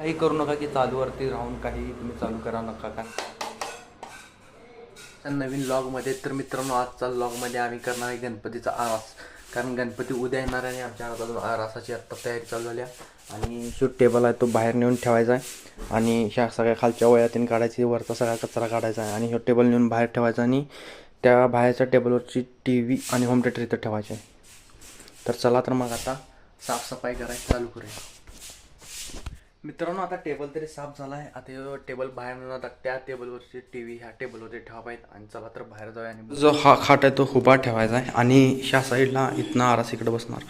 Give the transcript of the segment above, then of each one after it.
काही करू नका की चालूवरती राहून काही तुम्ही चालू करा नका का? नवीन लॉगमध्ये तर मित्रांनो आजचा लॉगमध्ये आम्ही करणार आहे गणपतीचा आरास. कारण गणपती उद्या येणार आहे आणि आमच्या हातात आरासाची आत्ता तयारी चालू झाली आहे. आणि शूट टेबल आहे तो बाहेर नेऊन ठेवायचा आहे. आणि ह्या सगळ्या खालच्या वयातीन काढायची वरचा सगळा कचरा काढायचा आहे. आणि ह्यो टेबल नेऊन बाहेर ठेवायचा आणि त्या बाहेरच्या टेबलवरची टी व्ही आणि होम थिएटर इथं ठेवायचे आहे. तर चला तर मग आता साफसफाई करायची चालू करूया. मित्रांनो आता टेबल तरी साफ झाला आहे. आता टेबल बाहेर न जाता त्या टेबलवरची टी व्ही ह्या टेबलवरती ठेवा पाहिजे आणि चला तर बाहेर जाऊया आणि जो हा खाट आहे तो उभा ठेवायचा आहे आणि ह्या साईडला इथनं आरास इकडे बसणार.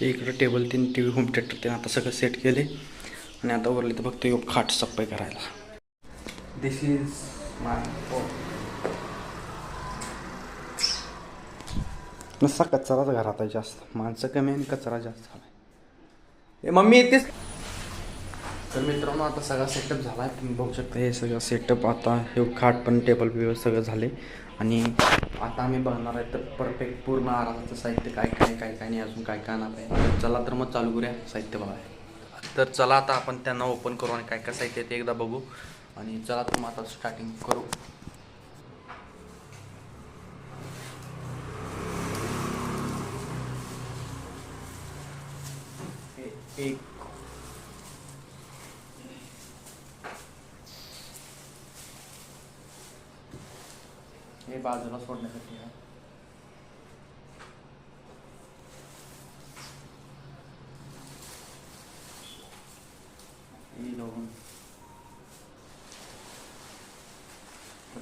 हे इकडे टेबल तीन टी व्ही होम थिएटर ते आता सगळं सेट केले. आणि आता वरली तर फक्त ह्यो खाट सफाई करायला. दिस इज माय नुसता कचराच घरात आहे जास्त. माणसं कमी आणि कचरा जास्त झाला मम्मी येतेस तर मित्रांनो आता सगळा सेटअप झाला आहे तुम्ही बघू शकता हे सगळं सेटअप आता हे खाट पण टेबल बिबल सगळं झाले. आणि आता आम्ही बघणार आहे तर परफेक्ट पूर्ण आरामाचं साहित्य काय काय काय काय नाही अजून काय काय नाही आहे. चला तर मग चालू करूया साहित्य बघाय तर चला आता आपण त्यांना ओपन करू आणि काय काय साहित्य ते एकदा बघू. आणि चला तर मग आता स्टार्टिंग करू. एक हे बाजूला सोडण्यासाठी आहे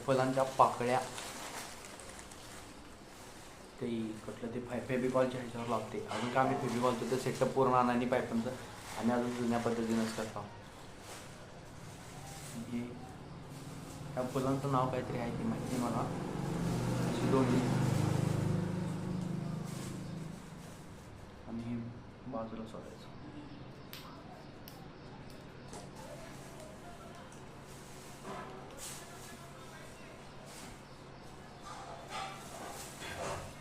फुलांच्या पाकळ्या. ते कुठलं ते फेबिकॉलच्या ह्याच्यावर लावते. अजून का आम्ही फेबिकॉलचं ते सेटअप पूर्ण आणा पायपांचं आम्ही अजून जुन्या पद्धतीनंच करतो. हे त्या फुलांचं नाव काहीतरी आहे ते माहिती मला? अशी दोन्ही. आणि बाजूला सोडायचं.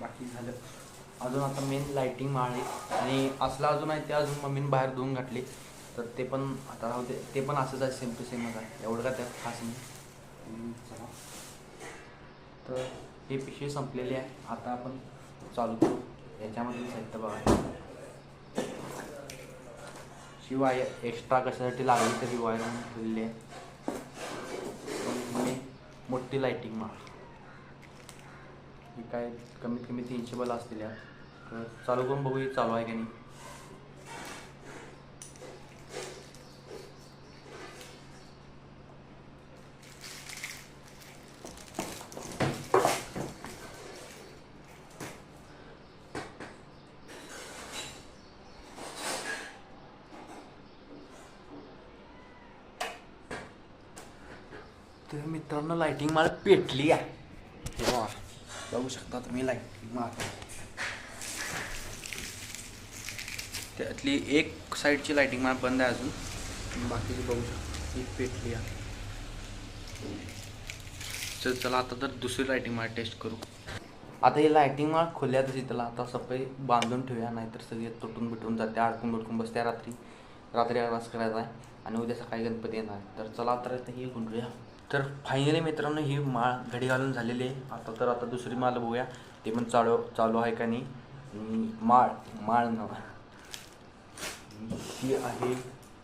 बाकी झालं. अजून आता मेन लाइटिंग माळली आणि असलं अजून आहे ते अजून मम्मीने बाहेर धुवून घातले. तर ते पण आता राहू दे. ते पण असंच आहे सेम टू सेमच आहे. एवढं का त्यात खास नाही. तर हे पिशवी संपलेले आहे. आता आपण चालू करू. याच्यामध्ये साहित्य बघा. शिवाय एक्स्ट्रा कशासाठी लागली तरी वायर ठेवलेली आहे. मोठी लायटिंग मार. ही काय कमीत कमी तीनशे बल असतील तर चालू करून बघू चालू आहे की नाही. तर मित्रांनो लायटिंग मला पेटली आहे बघू. शकता तुम्ही लाईटिंग मार त्यातली एक साईडची लायटिंग मला बंद आहे अजून. बाकीची बघू शकता. ही पेटली आहे चल चला आता तर दुसरी लायटिंग मला टेस्ट करू. आता ही लायटिंग माळ खोल्यातच त्याला आता सफाई बांधून ठेवूया नाहीतर सगळे तुटून बिटून जाते अडकून बिडकून बसते रात्री. रात्री अभ्यास करायचा आहे. आणि उद्या सकाळी गणपती येणार आहे. तर चला तर ही गुंडूया. तर फायनली मित्रांनो ही माळ घडी घालून झालेली आहे. आता तर आता दुसरी माळ बघूया. ते पण चालू चालू आहे का नाही? माळ माळ न ही आहे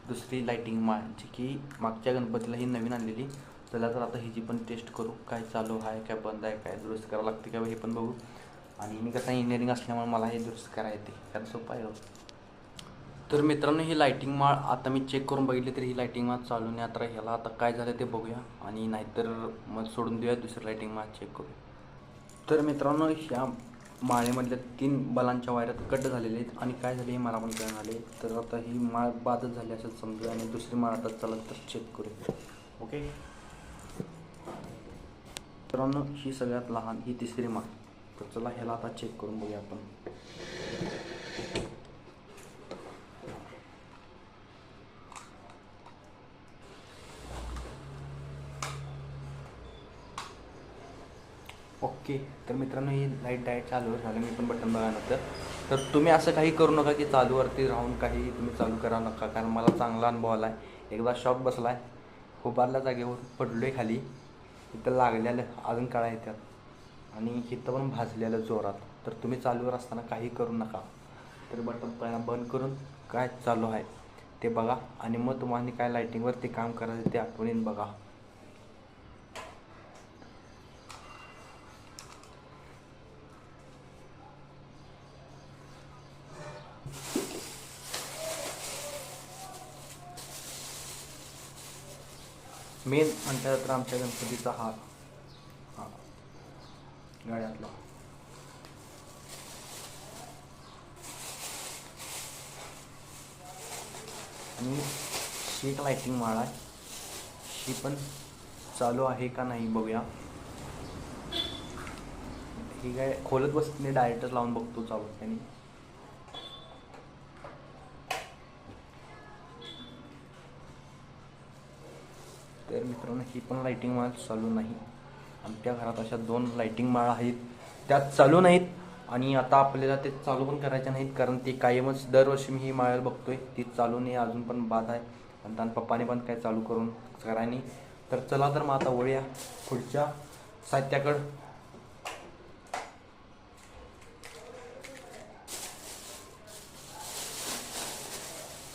दुसरी लाईटिंग माळ जी की मागच्या गणपतीला ही नवीन आणलेली. चला तर आता हिची पण टेस्ट करू. काय चालू आहे काय बंद आहे काय दुरुस्त करावं लागते का हे पण बघू. आणि मी कसं इंजिनिअरिंग असल्यामुळे मला हे दुरुस्त करायला येते. कारण सोपं आहे हो. तर मित्रांनो ही लायटिंग माळ आता मी चेक करून बघितली तर ही लायटिंग माळ चालू नाही. आता ह्याला आता काय झालं ते बघूया आणि नाहीतर मग सोडून देऊया दुसरी लायटिंग माळ चेक करू तर मित्रांनो ह्या माळेमधल्या तीन बलांच्या वायरात कट झालेले आहेत आणि काय झाले हे मला पण कळून आले तर आता ही माळ बादच झाली असं समजूया आणि दुसरी माळ आता चला तर चेक करूया. ओके मित्रांनो ही सगळ्यात लहान ही तिसरी माळ. तर चला ह्याला आता चेक करून बघूया आपण. ओके तर मित्रांनो ही लाइट डायट चालू झालं मी पण बटन बघानंतर तर तुम्ही असं काही करू नका की चालूवरती राहून काही तुम्ही चालू करा नका कारण मला चांगला अनुभव आला आहे एकदा शॉक बसला आहे उभारल्या जागेवर पडलो आहे खाली. इथं लागलेलं अजून काळा येतात आणि इथं पण भाजलेलं जोरात. तर तुम्ही चालूवर असताना काही करू नका. तर बटन पहिला बंद करून काय चालू आहे ते बघा. आणि मग तुम्हाला काय लाईटिंगवरती काम करायचं ते आठवणीन बघा. मेन म्हणतात तर आमच्या गणपतीचा हार. हा. गळ्यातला आणि शीट एक लाईटिंग माळ आहे. ही पण चालू आहे का नाही बघूया. ही काय खोलत बसत नाही डायरेक्टच लावून बघतो चालू त्यांनी. तर मित्रांनो ही पण लाईटिंग माळ चालू नाही. आमच्या घरात अशा दोन लाईटिंग माळ आहेत. त्यात चालू नाहीत आणि आता आपल्याला ते चालू पण करायच्या नाहीत कारण ते कायमच दरवर्षी मी ही माळ बघतोय. ती चालू नाही अजून पण बाद आहे. आणि त्यानं पप्पाने पण काय चालू करून करायनी. तर चला तर मग आता वळूया पुढच्या साहित्याकडं.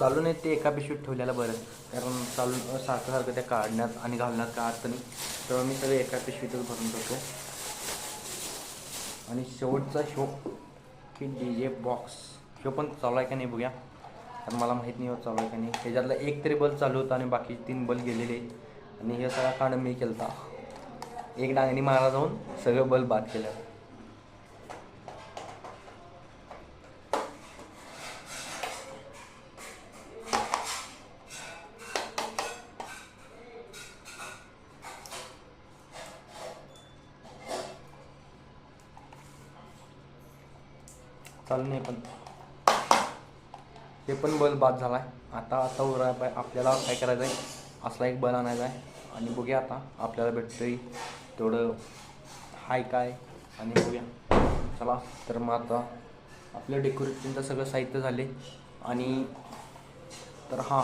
चालू नाही ते एका पिशवीत ठेवलेलं बरं. कारण चालू सारखं सारखं त्या काढण्यात आणि घालण्यात काय अर्थ नाही. तर मी सगळे एका पिशवीतच भरून ठेवतो. आणि शेवटचा शो की डी जे बॉक्स शो पण चालू आहे का नाही बघूया. कारण मला माहीत नाही होत चालू आहे का नाही. त्याच्यातला एक तरी बल्ब चालू होता आणि बाकी तीन बल्ब गेलेले. आणि हे सगळा काढ मी केलता. एक डांगणी मारा जाऊन सगळं बल्ब बाद केलं. चालू नाही पण हे पण बल बाद झाला आहे आता आता उरा पाय आपल्याला काय करायचं आहे असला एक बल आणायचा आहे. आणि बघूया आता आपल्याला भेटतोय तेवढं हाय काय आणि बघूया. चला तर मग आता आपलं डेकोरेशनचं सगळं साहित्य झाले. आणि तर हां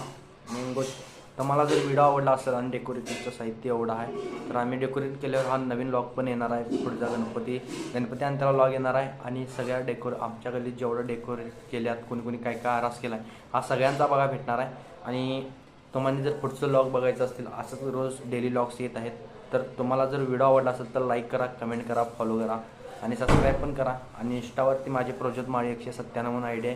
मेन गोष्ट. तर मला जर व्हिडिओ आवडला असेल आणि डेकोरेटिव्हचं साहित्य एवढं आहे तर आम्ही डेकोरेट केल्यावर हा नवीन लॉग पण येणार आहे. पुढचा गणपती गणपती आणि त्याला लॉग येणार आहे आणि सगळ्या डेकोर आमच्या गल्लीत जेवढं डेकोरेट केल्यात कोणी कोणी काय काय आरास केला आहे हा सगळ्यांचा बघा भेटणार आहे. आणि तुम्हाला जर पुढचं लॉग बघायचं असतील असंच रोज डेली लॉग्स येत आहेत तर तुम्हाला जर व्हिडिओ आवडला असेल तर लाईक करा कमेंट करा फॉलो करा आणि सबस्क्राईब पण करा. आणि इंस्टावरती माझे प्रोजेक्ट माळी एकशे सत्त्याण्णव म्हणून आय डी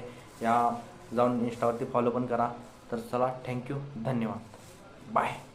या जाऊन इंस्टावरती फॉलो पण करा. तर चला थँक्यू धन्यवाद. Bye.